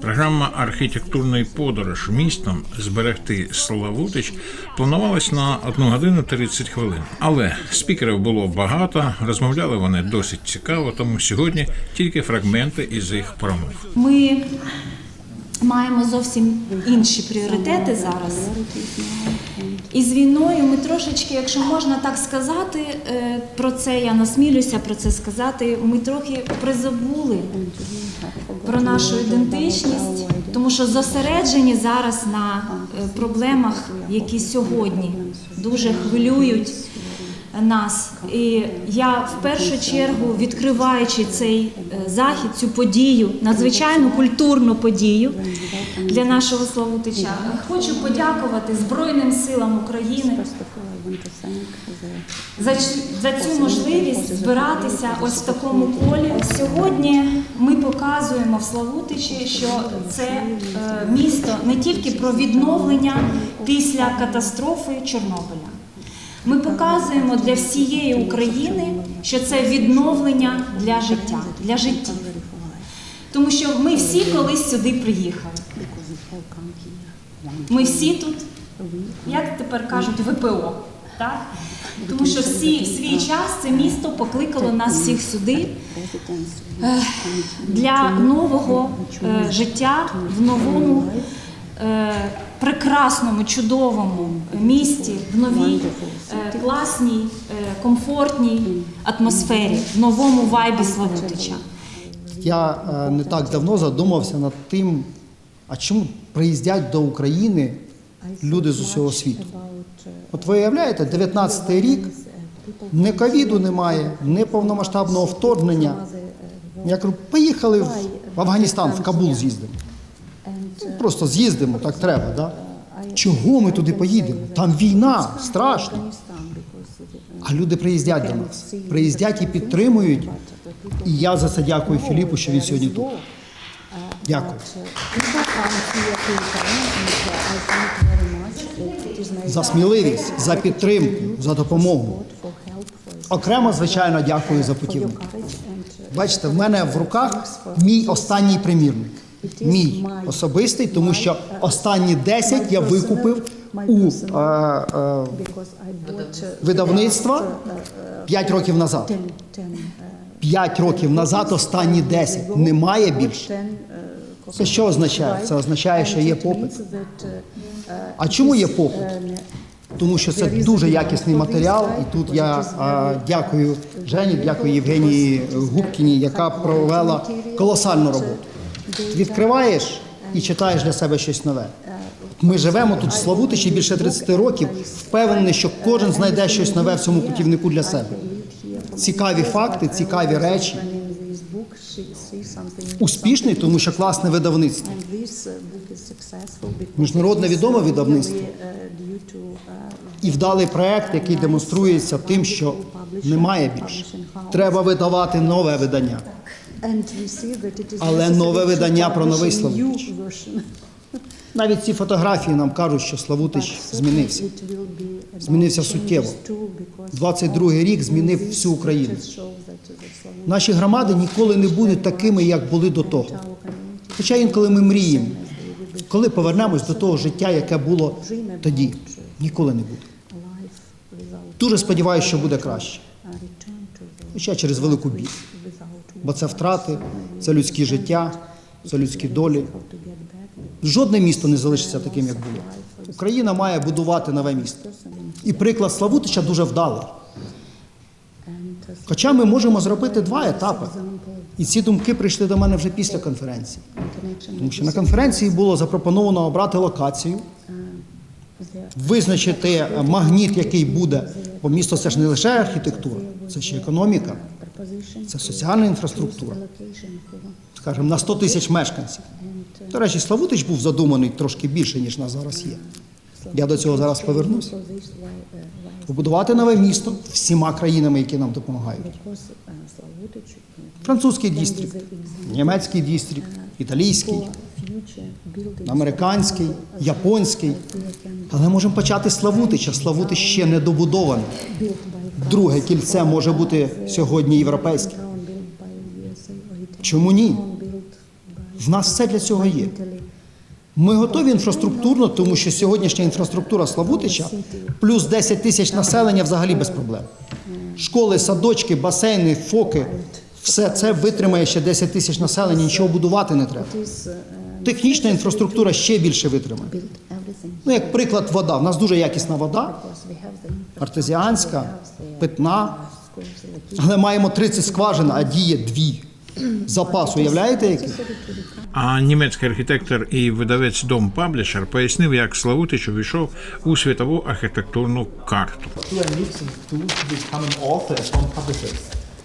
Програма Архітектурний подорож містом зберегти Славутич планувалась на 1 годину 30 хвилин. Але спікерів було багато, розмовляли вони досить цікаво, тому сьогодні тільки фрагменти із їх промов. Ми маємо зовсім інші пріоритети зараз. І з війною ми трошечки, якщо можна так сказати, е, про це я насмілюся про це сказати. Ми трохи призабули про нашу ідентичність, тому що зосереджені зараз на е, проблемах, які сьогодні дуже хвилюють нас. І я в першу чергу, відкриваючи цей е, захід, цю подію, надзвичайну культурну подію для нашого Славутича, хочу подякувати Збройним силам України за, за цю можливість збиратися ось в такому колі. Сьогодні ми показуємо в Славутичі, що це е, місто не тільки про відновлення після катастрофи Чорнобиля. Ми показуємо для всієї України, що це відновлення для життя, для життя. Тому що ми всі колись сюди приїхали. Ми всі тут, як тепер кажуть, ВПО. Так? Тому що всі в свій час це місто покликало нас всіх сюди е, для нового е, життя в новому е, прекрасному, чудовому місті, в новій е, класній, е, комфортній атмосфері, в новому вайбі Славутича. Я е, не так давно задумався над тим, а чому приїздять до України люди з усього світу. От ви уявляєте, 19-й рік, ні ковіду немає, ні повномасштабного вторгнення. Я кажу, поїхали в Афганістан, в Кабул з'їздимо. Ну, Просто з'їздимо, так треба. Да? Чого ми туди поїдемо? Там війна, страшно. А люди приїздять до нас, приїздять і підтримують. І я за це дякую Філіпу, що він сьогодні тут. Дякую. За сміливість, за підтримку, за допомогу. Окремо, звичайно, дякую за путівник. Бачите, в мене в руках мій останній примірник. Мій особистий, тому що останні 10 я викупив у е, е, видавництва 5 років назад. 5 років назад останні 10. Немає більше. Це що означає? Це означає, що є попит. А чому є попит? Тому що це дуже якісний матеріал, і тут я а, дякую Жені, дякую Євгенії Губкіній, яка провела колосальну роботу. Відкриваєш і читаєш для себе щось нове. Ми живемо тут в Славутичі більше 30 років, впевнений, що кожен знайде щось нове в цьому путівнику для себе. Цікаві факти, цікаві речі. Успішний, тому що класне видавництво. Міжнародне відоме видавництво. І вдалий проект, який демонструється тим, що немає більше. Треба видавати нове видання. Але нове видання про новий Славутич. Навіть ці фотографії нам кажуть, що Славутич змінився. Змінився суттєво. 22-й рік змінив всю Україну. Наші громади ніколи не будуть такими, як були до того. Хоча інколи ми мріємо, коли повернемось до того життя, яке було тоді, ніколи не буде. Дуже сподіваюся, що буде краще. Хоча через велику біль. Бо це втрати, це людські життя, це людські долі. Жодне місто не залишиться таким, як було. Україна має будувати нове місто. І приклад Славутича дуже вдалий. Хоча ми можемо зробити два етапи. І ці думки прийшли до мене вже після конференції. Тому що на конференції було запропоновано обрати локацію, визначити магніт, який буде, бо місто це ж не лише архітектура, це ще економіка, це соціальна інфраструктура, скажімо, на 100 тисяч мешканців. До речі, Славутич був задуманий трошки більше, ніж нас зараз є. Я до цього зараз повернусь. Побудувати нове місто всіма країнами, які нам допомагають. Французький дістрикт, німецький дістрикт, італійський, американський, японський. Але можемо почати з Славутича. Славутич ще не добудований. Друге кільце може бути сьогодні європейське. Чому ні? В нас все для цього є. Ми готові інфраструктурно, тому що сьогоднішня інфраструктура Славутича плюс 10 тисяч населення взагалі без проблем. Школи, садочки, басейни, фоки. Все це витримає ще 10 тисяч населення, нічого будувати не треба. Технічна інфраструктура ще більше витримає. Ну, як приклад, вода. У нас дуже якісна вода, артезіанська, питна, але маємо 30 скважин, а діє дві. Запас, уявляєте, який? А німецький архітектор і видавець Дом Паблішер пояснив, як Славутич увійшов у світову архітектурну карту.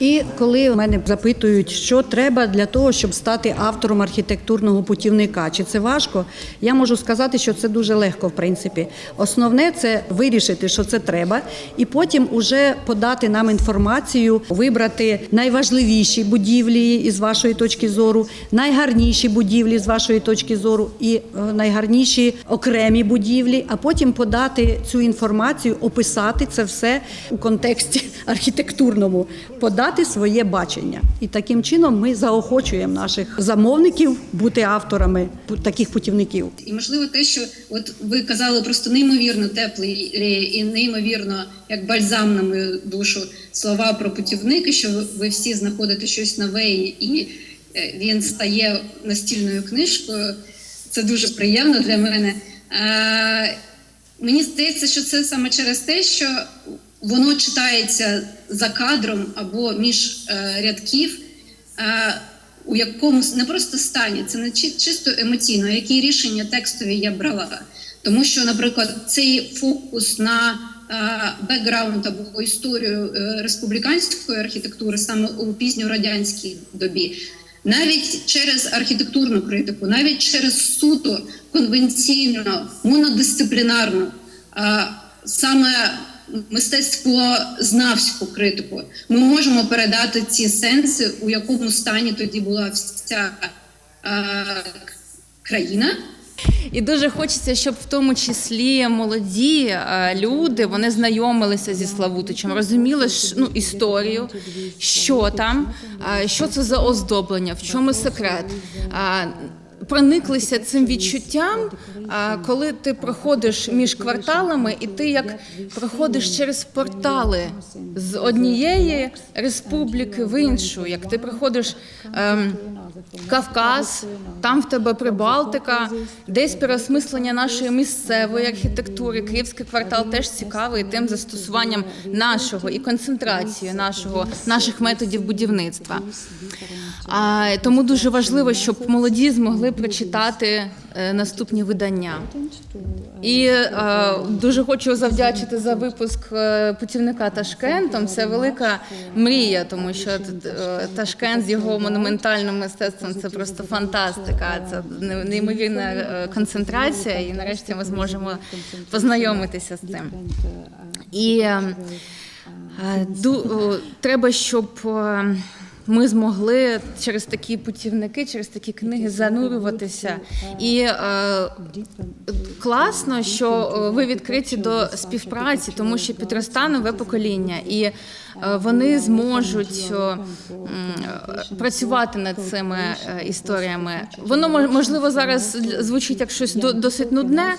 І коли мене запитують, що треба для того, щоб стати автором архітектурного путівника, чи це важко, я можу сказати, що це дуже легко, в принципі. Основне це вирішити, що це треба, і потім уже подати нам інформацію, вибрати найважливіші будівлі із вашої точки зору, найгарніші будівлі з вашої точки зору, і е, найгарніші окремі будівлі, а потім подати цю інформацію, описати це все у контексті архітектурному, подати своє бачення. І таким чином ми заохочуємо наших замовників бути авторами таких путівників. І можливо, те, що от ви казали просто неймовірно теплі і неймовірно як бальзам на мою душу слова про путівники, що ви- всі знаходите щось нове і- е, він стає настільною книжкою. Це дуже приємно для мене. Мені здається, що це саме через те, що воно читається за кадром або між е, рядків. Е, у якомусь не просто стані, це не чи- чисто емоційно, які рішення текстові я брала. Тому що, наприклад, цей фокус на е, бекграунд або історію республіканської архітектури саме у пізньорадянській добі, навіть через архітектурну критику, навіть через суто конвенційну, монодисциплінарну, е, саме мистецтвознавську критику, ми можемо передати ці сенси, у якому стані тоді була вся е, країна. І дуже хочеться, щоб в тому числі молоді люди вони знайомилися зі Славутичем, розуміли ну, історію, що там, що це за оздоблення, в чому секрет. Прониклися цим відчуттям, коли ти проходиш між кварталами, і ти як проходиш через портали з однієї республіки в іншу, як ти проходиш ем, Кавказ, там в тебе Прибалтика, десь переосмислення нашої місцевої архітектури. Київський квартал теж цікавий тим застосуванням нашого і концентрацією нашого наших методів будівництва. А, тому дуже важливо, щоб молоді змогли прочитати наступні видання. І е, дуже хочу завдячити за випуск е, путівника Ташкентом. Це велика мрія, тому що е, Ташкент з його монументальним мистецтвом це просто фантастика. Це неймовірна е, концентрація, і нарешті ми зможемо познайомитися з цим. І е, е, о, треба, щоб е, ми змогли через такі путівники, через такі книги занурюватися. І е, класно, що е, ви відкриті до співпраці, тому що підростане нове покоління, і вони зможуть е, е, працювати над цими е, історіями. Воно мож- можливо зараз звучить як щось до- досить нудне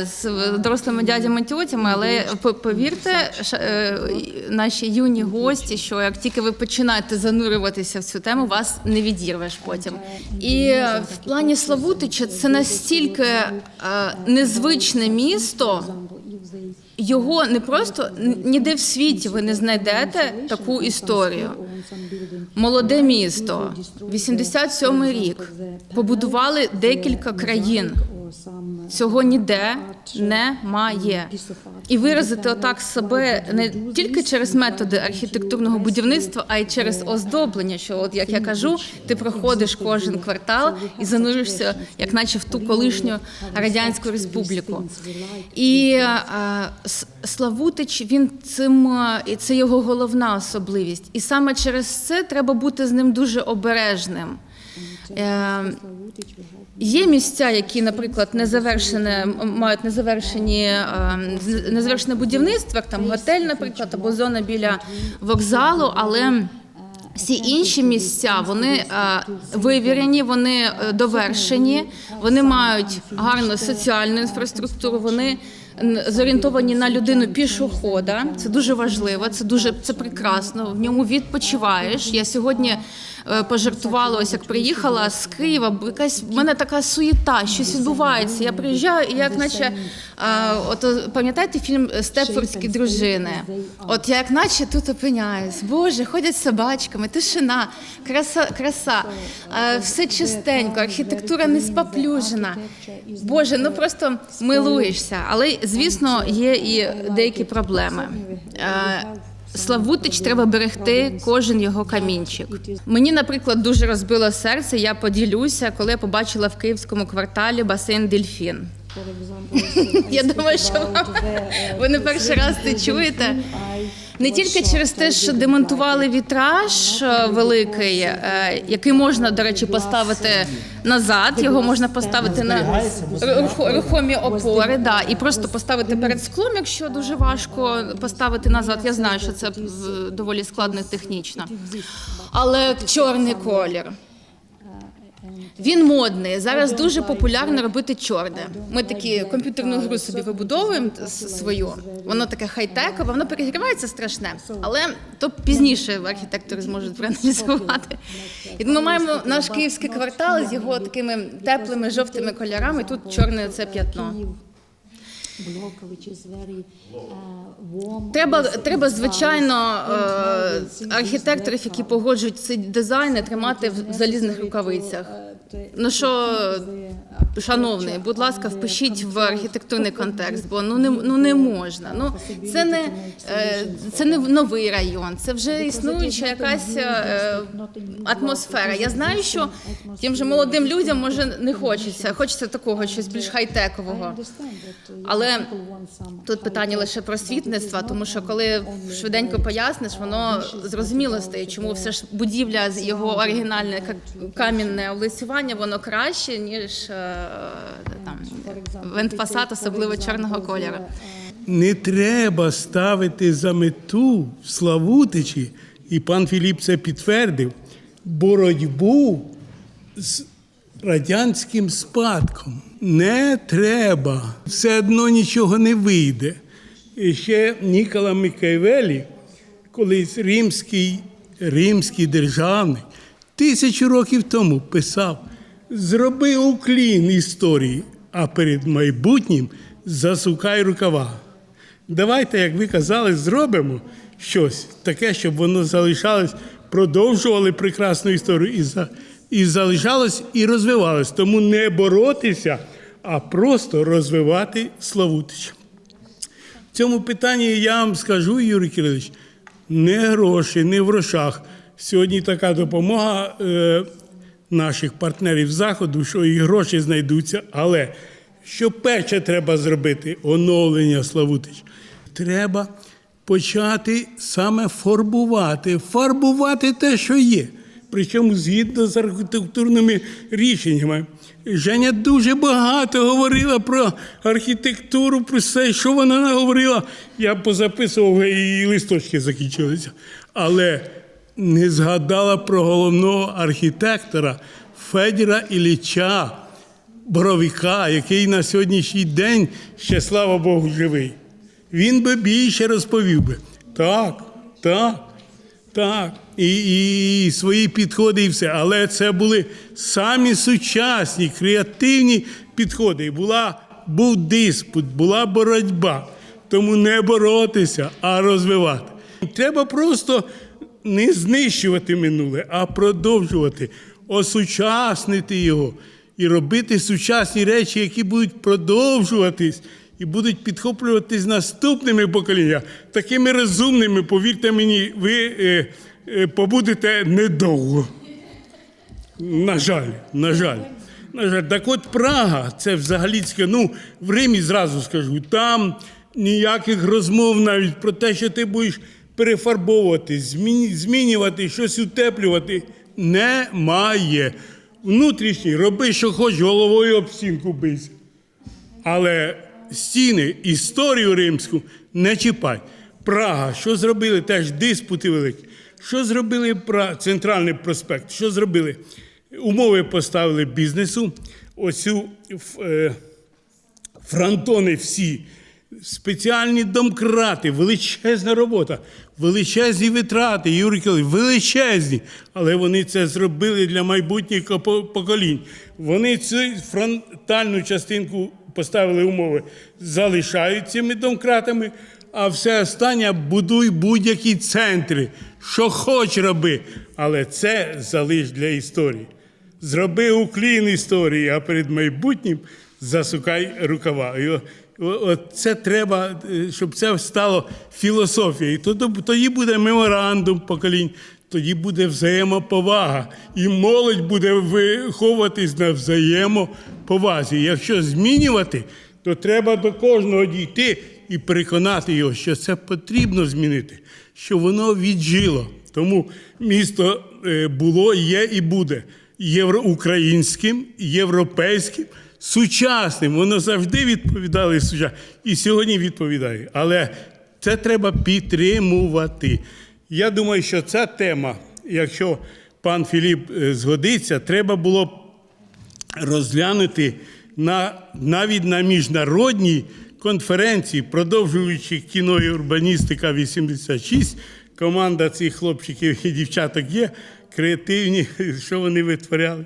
е, з дорослими дядями тьотями, але повірте, е, наші юні гості, що як тільки ви починаєте занурюватися в цю тему, вас не відірвеш потім. І е, в плані Славутича це настільки е, незвичне місто. Його не просто ніде в світі ви не знайдете таку історію. Молоде місто, 87-й рік. Побудували декілька країн. Цього ніде немає. І виразити отак себе не тільки через методи архітектурного будівництва, а й через оздоблення. Що, от як я кажу, ти проходиш кожен квартал і зануришся, як наче в ту колишню радянську республіку. І Славутич він цим і це його головна особливість. І саме через це треба бути з ним дуже обережним. Є місця, які, наприклад, не завершене, мають незавершені незавершене будівництво, як там готель, наприклад, або зона біля вокзалу, але Всі інші місця вони вивірені, вони е, довершені, вони мають гарну соціальну інфраструктуру. Вони зорієнтовані на людину пішохода. Це дуже важливо, це дуже це прекрасно. В ньому відпочиваєш. Я сьогодні е, пожартувала, ось як приїхала з Києва, якась в мене така суєта, щось відбувається. Я приїжджаю, і як наче е, от е, пам'ятаєте фільм Степфордські дружини? От я як наче тут опиняюсь. Боже, ходять собачками, тишина, краса, краса, все чистенько, архітектура не споплюжена. Боже, ну просто милуєшся. Але звісно, є і деякі проблеми. Е, Славутич треба берегти кожен його камінчик. Мені, наприклад, дуже розбило серце. Я поділюся, коли я побачила в київському кварталі басейн Дельфін. Я думаю, що ви не перший раз це чуєте. Не тільки через те, що демонтували вітраж е, великий, е, який можна, до речі, поставити назад. Його можна поставити на рухо- рухомі опори, да, і просто поставити перед склом, якщо дуже важко поставити назад. Я знаю, що це доволі складно технічно. Але чорний колір. Він модний. Зараз дуже популярно робити чорне. Ми такі комп'ютерну гру собі вибудовуємо свою. Воно таке хай-текове, воно перегрівається страшне, але то пізніше архітектори зможуть проаналізувати. І ми маємо наш київський квартал з його такими теплими жовтими кольорами. Тут чорне це п'ятно. Треба, треба звичайно, е, архітекторів, які погоджують ці дизайни, тримати в залізних рукавицях. Ну що, шановний, будь ласка, впишіть в архітектурний контекст, бо ну не ну не можна. Ну це не е, це не новий район, це вже існуюча якась е, атмосфера. Я знаю, що тим же молодим людям може не хочеться, хочеться такого щось більш хай-текового. Але тут питання лише просвітництва, тому що коли швиденько поясниш, воно зрозуміло стає, чому все ж будівля з його оригінальне камінне облицювання, воно краще ніж е, там вентфасад, особливо чорного кольору. Не треба ставити за мету в Славутичі, і пан Філіп це підтвердив, боротьбу з радянським спадком. Не треба. Все одно нічого не вийде. І ще Нікола Микаєвелі, колись римський, римський державник, тисячу років тому писав: зроби уклін історії, а перед майбутнім засукай рукава. Давайте, як ви казали, зробимо щось таке, щоб воно залишалось, продовжували прекрасну історію і, за, і залишалось, і розвивалось. Тому не боротися, а просто розвивати Славутич. В цьому питанні я вам скажу, Юрій Кирилович, не гроші, не в грошах. Сьогодні така допомога е, наших партнерів Заходу, що і гроші знайдуться, але що перше треба зробити оновлення Славутич. Треба почати саме фарбувати, фарбувати те, що є. Причому згідно з архітектурними рішеннями. Женя дуже багато говорила про архітектуру, про все, що вона наговорила. Я позаписував і листочки закінчилися. Але не згадала про головного архітектора Федіра Ілліча Боровика, який на сьогоднішній день ще слава Богу живий. Він би більше розповів би. Так, так. Так, і, і свої підходи, і все. Але це були самі сучасні, креативні підходи. І була, був диспут, була боротьба. Тому не боротися, а розвивати. Треба просто не знищувати минуле, а продовжувати, осучаснити його і робити сучасні речі, які будуть продовжуватись і будуть підхоплюватись наступними поколіннями. Такими розумними, повірте мені, ви е, е, побудете недовго. На жаль, на жаль. На жаль, так от Прага, це взагалі ну, в Римі зразу скажу, там ніяких розмов навіть про те, що ти будеш перефарбовувати, змінювати, щось утеплювати, немає. Внутрішній, роби, що хочеш, головою об стінку бийся. Але стіни, історію римську не чіпай. Прага, що зробили теж диспути великі. Що зробили про центральний проспект? Що зробили? Умови поставили бізнесу. Оцю е, фронтони всі, спеціальні домкрати, величезна робота, величезні витрати, Юрій величезні. Але вони це зробили для майбутніх поколінь. Вони цю фронтальну частинку поставили умови, залишають цими домкратами, а все останнє будуй будь-які центри, що хоч роби. Але це залиш для історії. Зроби уклін історії, а перед майбутнім засукай рукава. Це треба, е, щоб це стало філософією. Тоді буде меморандум поколінь, тоді буде взаємоповага. І молодь буде виховуватись на взаємоповазі. Якщо змінювати, то треба до кожного дійти і переконати його, що це потрібно змінити, що воно віджило. Тому місто е, було, є і буде євроукраїнським, європейським, сучасним. Воно завжди відповідало сучасним. І сьогодні відповідає. Але це треба підтримувати. Я думаю, що ця тема, якщо пан Філіп е, згодиться, треба було розглянути на, навіть на міжнародній конференції, продовжуючи кіно і урбаністика 86, команда цих хлопчиків і дівчаток є, креативні, що вони витворяли,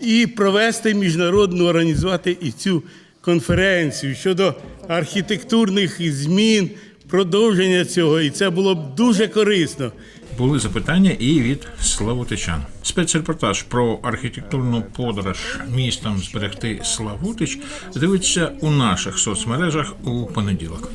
і провести міжнародну, організувати і цю конференцію щодо архітектурних змін, продовження цього, і це було б дуже корисно. Були запитання і від Славутичан. Спецрепортаж про архітектурну подорож містом зберегти Славутич дивиться у наших соцмережах у понеділок.